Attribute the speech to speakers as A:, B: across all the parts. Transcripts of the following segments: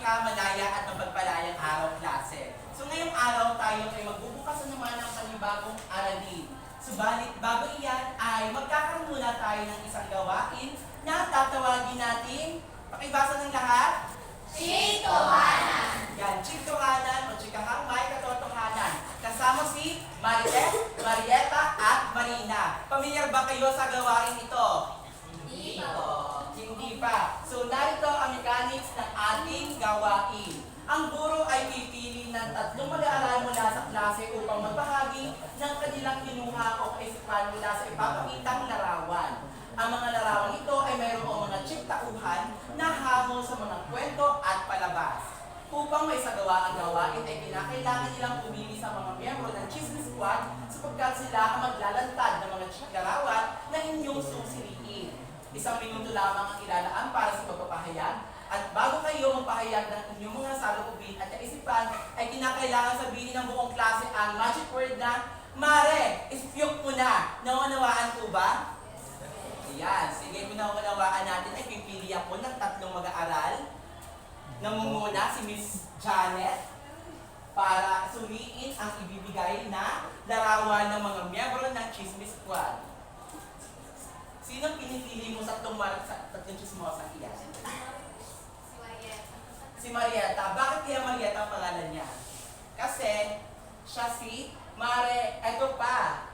A: ka, malaya at mapagpalayang araw klase. So ngayong araw tayo ay magbubukas na naman ng panibagong aralin. Subalit bago iyan ay magkakaroon muna tayo ng isang gawain na tatawagin natin. Pakibasa ng lahat.
B: Chitohanan!
A: Yan, chiktohanan o chikahang may katotohanan. Kasama si Marites, Marieta at Marina. Pamilyar ba kayo sa gawain ito?
B: Hindi po.
A: Pa. So narito ang mechanics ng ating gawain. Ang guro ay pipili ng tatlong mag-aaral mula sa klase upang magbahagi ng kanilang kinuha o kaisipan mula sa ipapakitang larawan. Ang mga larawan ito ay mayroong mga chip tauhan na hamon sa mga kwento at palabas. Upang may sagawa ang gawain ay kinakailangan nilang pumili sa mga miyembro ng Chismis Squad sapagkat sila ang maglalantad ng mga chip larawan na inyong susiliin. Isang minuto lamang ang ilalaan para sa pagpapahayag at bago kayo magpahayag ng inyong mga salubin at kaisipan ay kinakailangan sabihin ng buong klase ang magic word na Mare, ispiyok mo na. Naunawaan po ba? Ayan, sige kung naunawaan natin ay pipili ako ng tatlong mag-aaral. Namumuna si Miss Janet para suriin ang ibibigay na larawan ng mga miyembro ng Chismis Squad. Sino pinipili mo sa mar- sa tatlong chismosa iyan?
B: Si Marieta.
A: Si Marieta. Bakit kaya Marieta ang pangalan niya? Kasi siya si Mare, eto pa.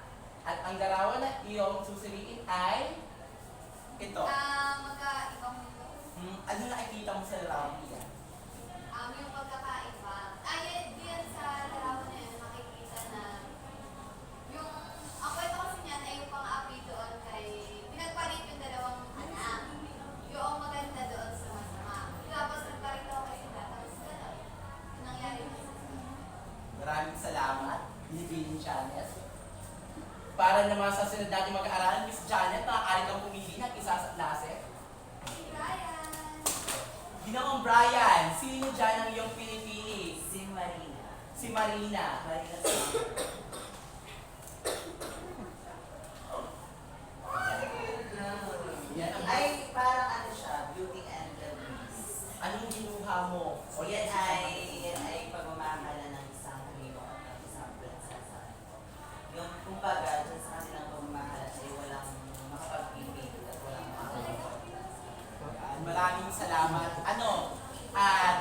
A: At ang larawan na iyong susuriin ay ito.
B: Ah, magkaibang mundo.
A: Hmm, ano nakikita mo sa larawan salamat, Binibining Janet. Para naman sa sunod natin mag-aaral, Miss Janet, maaari kang pumili ng isa sa klase.
B: Si Brian!
A: Ginoong Brian, sino dyan ang iyong pinipili?
C: Si Marina.
A: Si Marina.
C: Marina sa
A: Yan ang
C: Ay, parang ano siya, Beauty and the Beast.
A: Anong ginuha mo?
C: O yan ay, yan ay pagmamahala ng isang hero at ng isang prinsesa. Yung kumbaga, dun sa kanilang pagmamahala ay walang makapagpipigil at walang makakapagpipigil.
A: Yan, Maraming salamat. Ano? At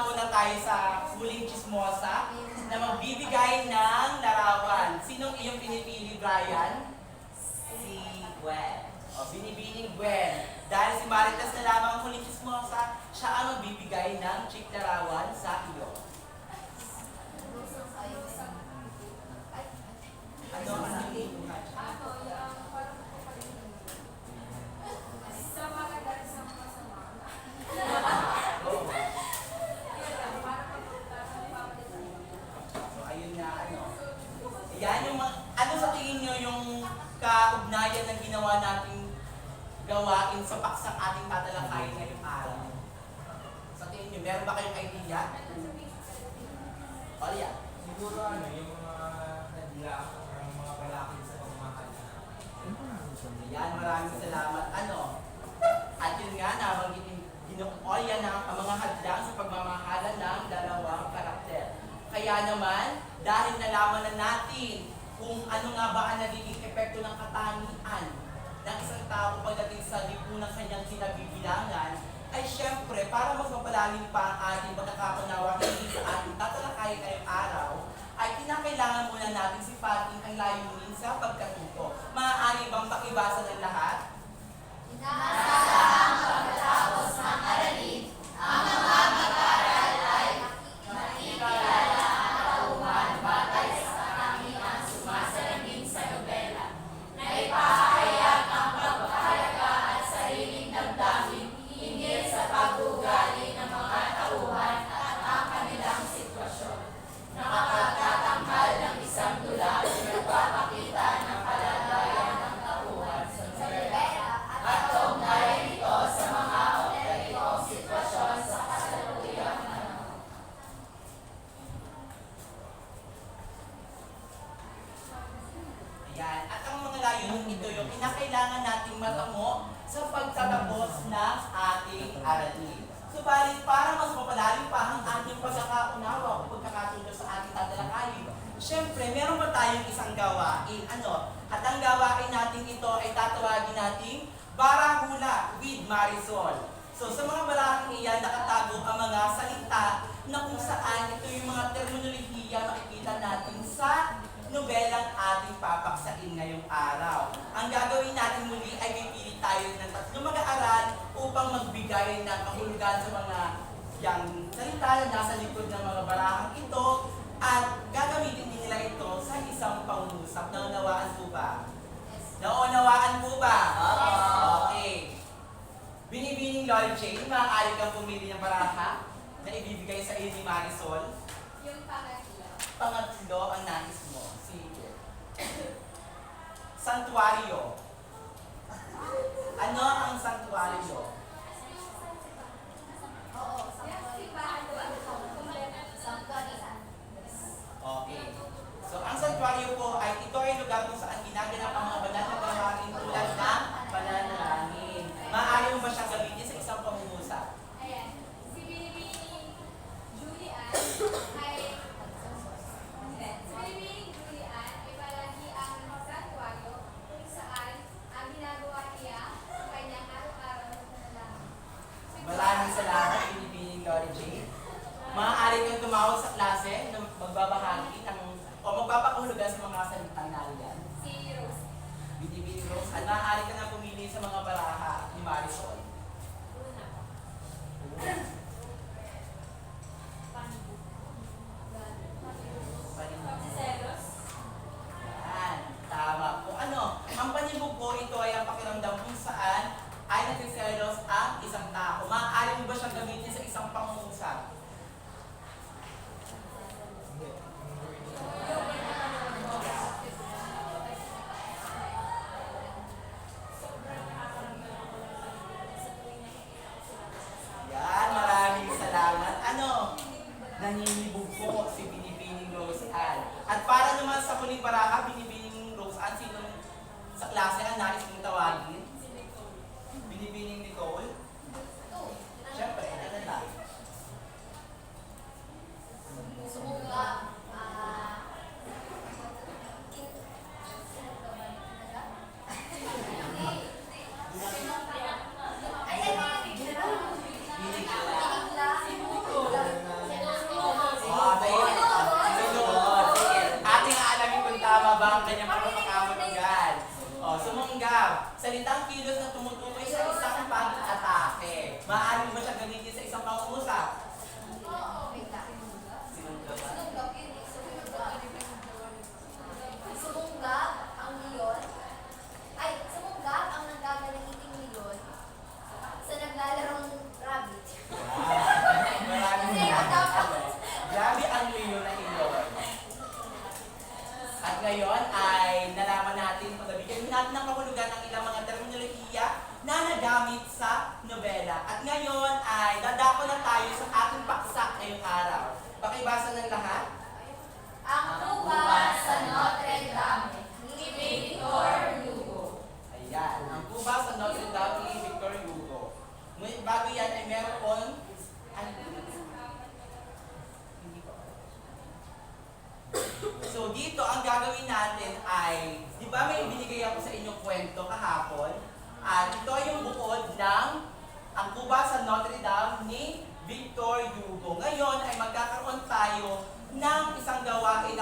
A: syempre, dumako na tayo sa huling chismosa na magbibigay ng larawan. Sinong iyong pinipili, Brian?
C: Si Gwen.
A: O, binibining Gwen. Dahil si Maritas na lamang ang huling chismosa, siya ang magbibigay ng chick larawan sa iyo. Ano?
B: Ano, yung parang kapatid. Sa maganda sa masama.
A: Oh. So, ayun na, ano. Yan yung, mga- ano sa tingin nyo yung kaugnayan ng ginawa nating gawain sa paksang ating tatalakayin ngayong araw? Sa tingin nyo, meron ba kayong idea? O, yan.
D: Siguro ano, yung mga nadila ang mga balakid sa pagmamahal na.
A: Yan, maraming salamat. Ano? At yun nga, nabanggitin Ginoo yan ang, ang mga hadlang sa pagmamahalan ng dalawang karakter. Kaya naman, dahil nalaman na natin kung ano nga ba ang nagiging epekto ng katangian ng isang tao pagdating sa libo ng kanyang sinabibilangan, ay syempre, para mas mapalalim pa ang ating pagkakaunawa hindi sa ating tatalakayin ngayong araw, ay kinakailangan muna natin sipatin ang layunin sa pagkatuto. Maaari bang pakibasa ng lahat? Ayan. At ang mga layunin ito yung kinakailangan nating matamo sa pagtatapos ng ating aralin. So Subalit para mas mapalalim pa ang ating pagkakaunawa o pagkakatuto sa ating tatalakayin, Siyempre, meron ba tayong isang gawain? Ano? At ang gawain natin ito ay tatawagin nating Barahula with Marisol. So sa mga barahang iyan, nakatago ang mga salita na kung saan ito yung mga terminolohiya makikita natin sa nobelang ating papaksain ngayong araw. Ang gagawin natin muli ay pipili tayo ng tatlong mag-aaral upang magbigay ng kahulugan sa mga yang salita na nasa likod ng mga barahang ito at gagamitin din nila ito sa isang pangungusap. Naunawaan po ba? Naunawaan po ba? Okay. Binibining Lord Jane, maaari kang pumili ng baraha na ibibigay sa iyo ni Marisol.
B: Yung pangatlo.
A: Pangatlo ang nais. Santuario. Ano ang santuario? Okay. So, ang santuario po ay ito ay lugar kung saan ginaganap ang mga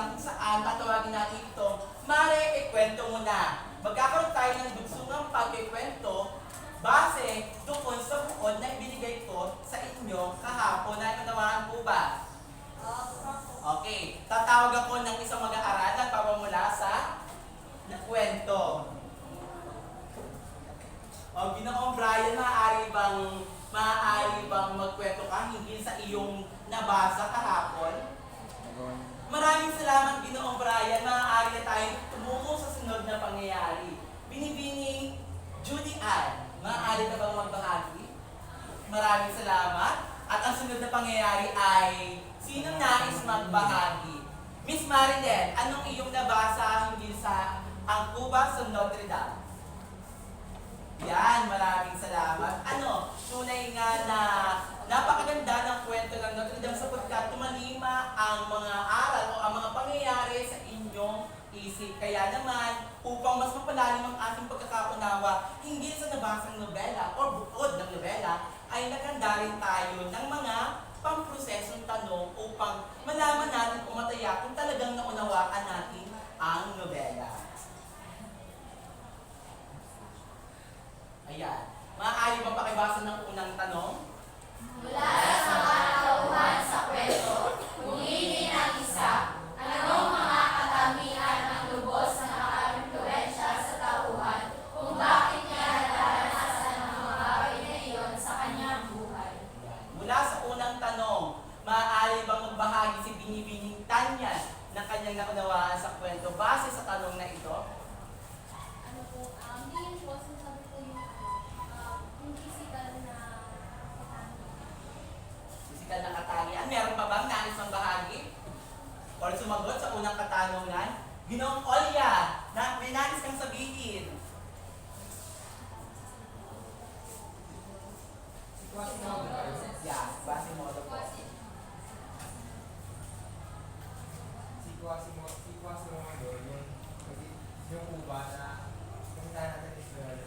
B: kung saan
A: tatawagin natin ito, Mare, ikwento mo na. Magkakaroon tayo ng dugsungang pagkikwento base doon sa bukod na ibinigay ko sa inyo kahapon na nanawaan po ba? Okay, tatawag ako ng isang mag-aaral na papamula sa kwento. O, Ginoong Brian, maaari bang maaari bang magkwento ka hinggil sa iyong nabasa kahapon? Maraming salamat, Ginoong Brian. Maaari na tayong tumungo sa sunod na pangyayari. Binibining Judy Ann, maaari ka bang magbahagi? Maraming salamat. At ang sunod na pangyayari ay sino nais magbahagi? Miss Marilyn, anong iyong nabasa hinggil sa ang Cuba sa Notre Dame? Yan, maraming salamat. Ano, tunay nga na napakaganda ng kwento ng Notre Dame sapagkat tumalima ang mga aral o ang mga pangyayari sa inyong isip. Kaya naman, upang mas mapalalim ang ating pagkakaunawa hinggil sa nabasang nobela o bukod ng nobela, ay nakanda rin tayo ng mga pamprosesong tanong upang malaman natin kung mataya kung talagang naunawaan natin ang nobela. Ayan. Maaari bang pakibasa ng unang tanong? or sumagot sa unang katanungan, Ginoong Olya, na may nais kang sabihin.
D: Quasimodo.
A: Yeah, Quasimodo po.
D: Si Quasimodo, si Quasimodo, yung, yung uba na, yung
A: nanatang Israel.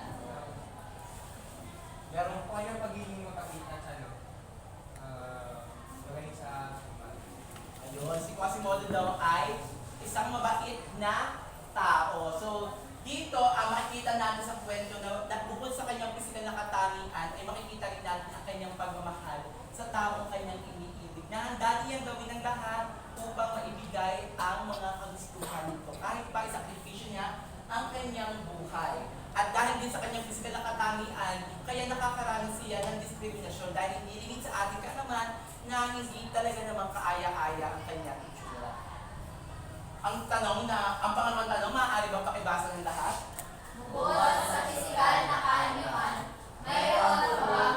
A: ang kanyang buhay. At dahil din sa kanyang physical na katangian, kaya nakakarami siya ng diskriminasyon dahil nilingin sa ating kanaman na hindi talaga namang kaaya-aya ang kanyang itsura. Ang tanong na, ang pangalawang tanong, maaari bang pakibasa ng lahat?
B: Bukod sa physical na kaanyuan, mayroon pa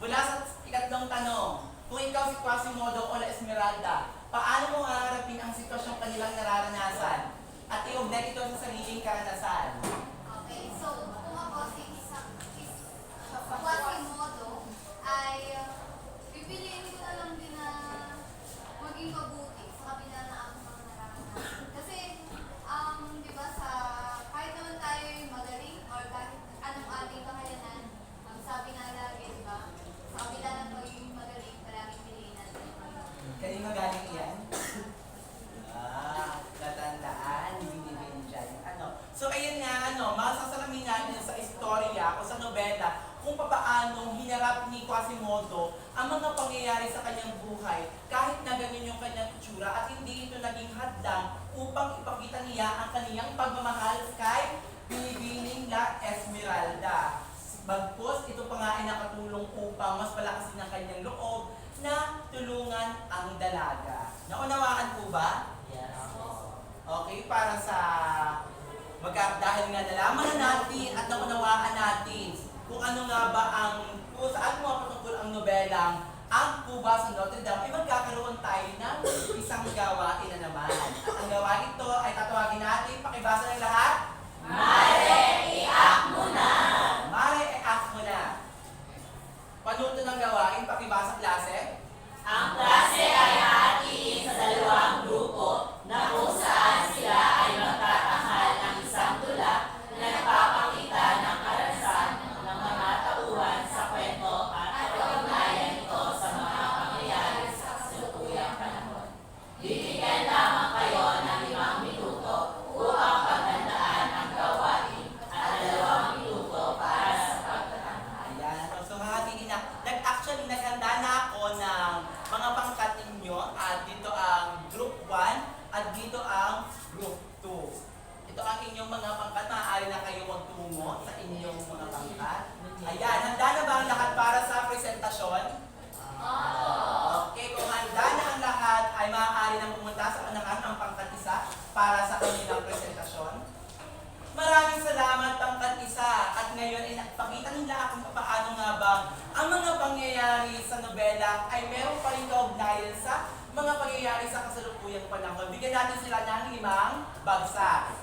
A: Mula sa ikatlong tanong, kung ikaw si Quasimodo o La Esmeralda, paano mo haharapin ang sitwasyong kanilang nararanasan at iugnay ito sa sariling karanasan?
B: Okay, so kung ako si isang is, Quasimodo ay uh, pipiliin ko na lang din na maging
A: mabuti nobela kung papaano hinarap ni Quasimodo ang mga pangyayari sa kanyang buhay kahit na ganyan yung kanyang itsura at hindi ito naging hadlang upang ipakita niya ang kaniyang pagmamahal kay Binibining La Esmeralda. Bagpos, ito pa nga ay nakatulong upang mas palakasin ang kanyang loob na tulungan ang dalaga. Naunawaan po ba?
C: Yes.
A: Okay, para sa magka dahil nga nalaman na natin at naunawaan natin kung ano nga ba ang kung saan mo patungkol ang nobelang ang Cuba sa Notre Dame ay magkakaroon tayo ng isang gawain na naman. At ang gawain ito ay tatawagin natin, pakibasa ng lahat.
E: At
A: dito ang group 2. Ito ang inyong mga pangkat. Maaari na kayo magtungo sa inyong mga pangkat. Ayan. Handa na ba ang lahat para sa presentasyon? Okay. Kung handa na ang lahat, ay maaari na pumunta sa unahan ang pangkat isa para sa kanilang presentasyon. Maraming salamat pangkat isa at ngayon ay nakipakita nila kung paano nga ba ang mga pangyayari sa nobela ay meron pa rin kaugnayan sa mga pangyayari sa kasalukuyang panahon. Bigyan natin sila ng limang bagsak.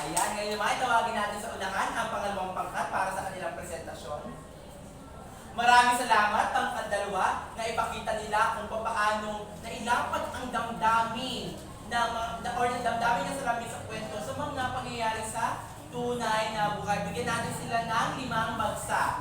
A: Ayan, ngayon naman tawagin natin sa unahan ang pangalawang pangkat para sa kanilang presentasyon. Maraming salamat pangkat dalawa na ipakita nila kung paano nailapat ang damdamin na, mga- or ng damdamin niya sa lamin sa kwento sa mga pangyayari sa tunay na buhay. Bigyan natin sila ng limang bagsak.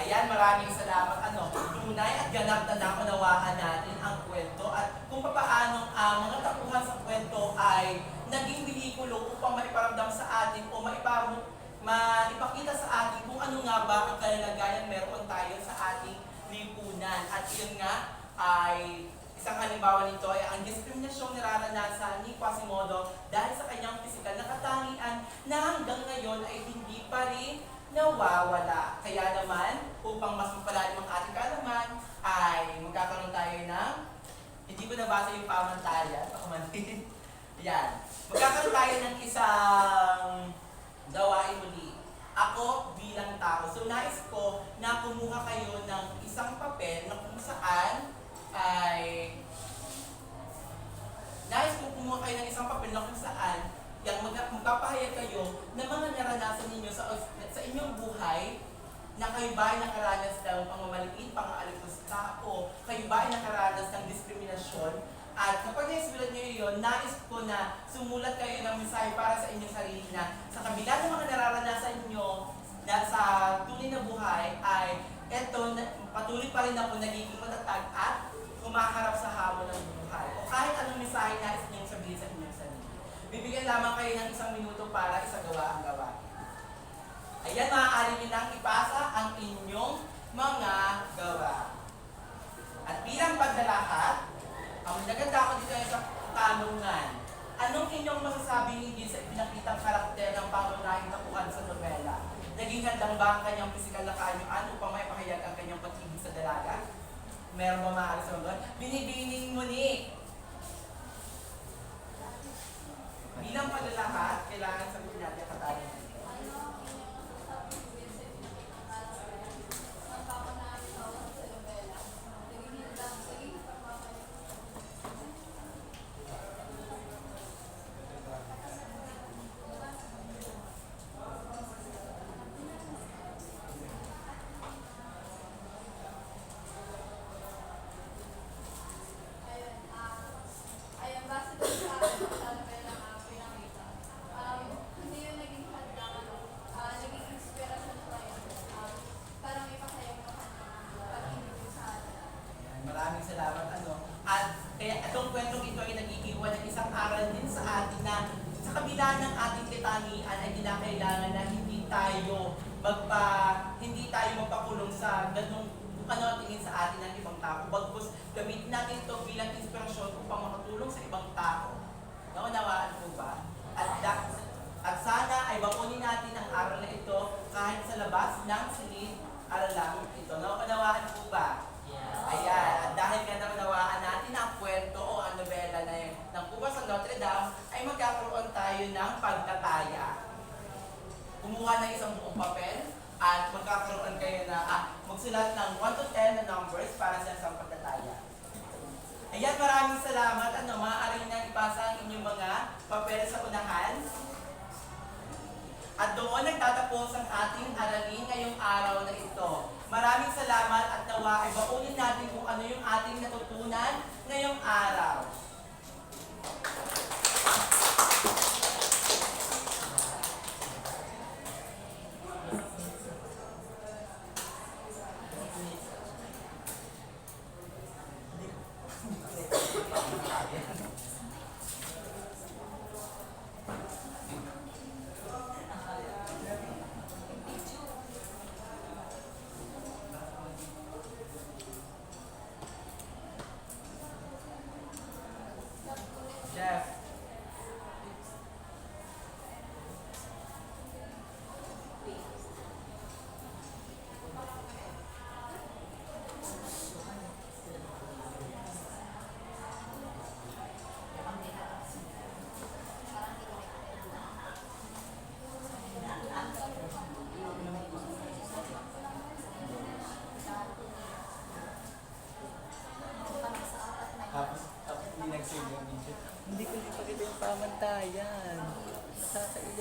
A: Ayan, maraming salamat. Ano, tunay at ganap na naunawaan natin ang kwento at kung paano ang mga tapuhan sa kwento ay naging behikulo upang maiparamdam sa atin o maipam maipakita sa atin kung ano nga ba ang kalalagayan meron tayo sa ating lipunan. At yun nga ay isang halimbawa nito ay ang diskriminasyong nararanasan ni Quasimodo dahil sa kanyang pisikal na katangian na hanggang ngayon ay hindi pa rin nawawala. Kaya naman, upang mas mapalalim ang ating kaalaman, ay magkakaroon tayo ng, hindi ko nabasa yung pamantayan, pakamantin. Yan. Magkakaroon tayo ng isang gawain muli. Ako bilang tao. So nais ko na kumuha kayo ng isang papel na kung saan ay nais ko kumuha kayo ng isang papel na kung saan yung mag magpapahayag kayo ng mga naranasan ninyo sa, sa inyong buhay na kayo ba ay nakaranas ng pangmamaliit, pang-aalipos tao, kayo ba ay nakaranas ng diskriminasyon, at kapag naisulat nyo yun, nais ko na sumulat kayo ng mensahe para sa inyong sarili na sa kabila ng mga nararanasan nyo na sa tunay na buhay ay eto, na, patuloy pa rin ako nagiging matatag at kumaharap sa hamon ng buhay. O kahit anong mensahe nais nyo sabihin sa inyong sarili. Bibigyan lamang kayo ng isang minuto para isagawa ang gawa. Ayan, maaari nyo nang ipasa ang inyong mga gawa. At bilang pagdalahat, ang naganda ko dito ay sa tanungan. Anong inyong masasabi hindi sa ipinakitang karakter ng pangunahing tapuhan sa nobela? Naging handang ba ang kanyang pisikal na kaanyuan upang may pahayag ang kanyang pag-ibig sa dalaga? Meron ba maaari sa mga Binibining mo ni. Bilang pagdalahat, kailangan sabihin natin ang katanungan.
B: Ano ang inyong masasabi bigyan sa ipinakita sa pagpapanahon sa sa nobela? Naging hindang, naging pagpapalik. Ayun, ah, ayun, base dun sa sa nobela na pinakita. Um, hindi yun naging
A: maraming salamat ano. At kaya itong kwentong ito ay nag-iiwan ng isang aral din sa atin na sa kabila ng ating katangian ay kinakailangan na hindi tayo magpa hindi tayo magpakulong sa ganung kung ano ang tingin sa atin ng ibang tao. Bagkus gamitin natin ito bilang inspirasyon upang makatulong sa ibang tao. Naunawaan po ba? At, da- at sana ay bakunin natin ang aral na ito kahit sa labas ng silid aralang ito. Naunawaan po ba? Ayan, at dahil nga naunawaan natin ang kwento o ang nobela na yun ng Kubas ng Notre Dame, ay magkakaroon tayo ng pagtataya. Kumuha ng isang buong papel at magkakaroon kayo na ah, magsulat ng 1 to 10 na numbers para sa isang pagtataya. Ayan, maraming salamat. Ano, maaari na ipasa ang inyong mga papel sa unahan. At doon nagtatapos ang ating aralin ngayong araw na ito. Maraming salamat at nawa ay bakunin natin kung ano yung ating natutunan ngayong araw.
D: Hindi ko ipakita yung pamantayan. Nakakaiyak.